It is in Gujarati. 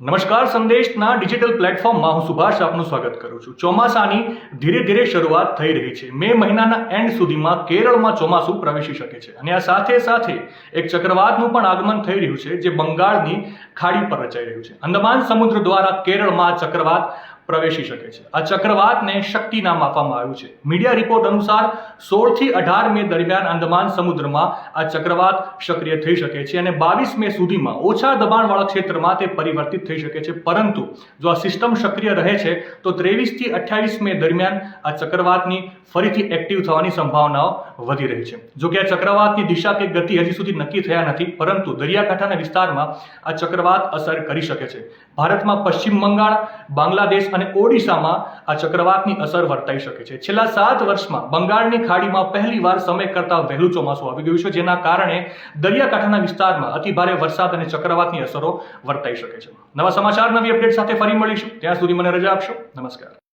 નમસ્કાર સંદેશના ડિજિટલ પ્લેટફોર્મમાં હું સુભાષ આપનું સ્વાગત કરું છું. ચોમાસાની ધીરે ધીરે શરૂઆત થઈ રહી છે. મે મહિનાના એન્ડ સુધીમાં કેરળમાં ચોમાસું પ્રવેશી શકે છે. અને આ સાથે સાથે એક ચક્રવાતનું પણ આગમન થઈ રહ્યું છે, જે બંગાળની ખાડી પર રચાઈ રહ્યું છે. અંદમાન સમુદ્ર દ્વારા કેરળમાં ચક્રવાત પ્રવેશી શકે છે. આ ચક્રવાતને શક્તિ નામ આપવામાં આવ્યું છે. મીડિયા રિપોર્ટ અનુસાર સોળથી અઢાર મે દરમિયાન અંદમાન સમુદ્રમાં આ ચક્રવાત સક્રિય થઈ શકે છે અને બાવીસ મે સુધીમાં ઓછા દબાણવાળા ક્ષેત્રમાં તે પરિવર્તિત થઈ શકે છે. પરંતુ જો આ સિસ્ટમ સક્રિય રહે છે, તો ત્રેવીસથી અઠ્યાવીસ મે દરમિયાન આ ચક્રવાતની ફરીથી એક્ટિવ થવાની સંભાવનાઓ વધી રહી છે. જો કે આ ચક્રવાતની દિશા કે ગતિ હજી સુધી નક્કી થયા નથી, પરંતુ દરિયાકાંઠાના વિસ્તારમાં આ ચક્રવાત અસર કરી શકે છે. ભારતમાં પશ્ચિમ બંગાળ, બાંગ્લાદેશ અને ઓડિશામાં આ ચક્રવાતની અસર વર્તાઈ શકે છે. છેલ્લા સાત વર્ષમાં બંગાળની ખાડીમાં પહેલીવાર સમય કરતાં વહેલું ચોમાસું આવી ગયું છે, જેના કારણે દરિયાકાંઠાના વિસ્તારમાં અતિભારે વરસાદ અને ચક્રવાતની અસરો વર્તાઈ શકે છે. નવા સમાચાર, નવી અપડેટ સાથે ફરી મળીશું. ત્યાં સુધી મને રજા આપશો. નમસ્કાર.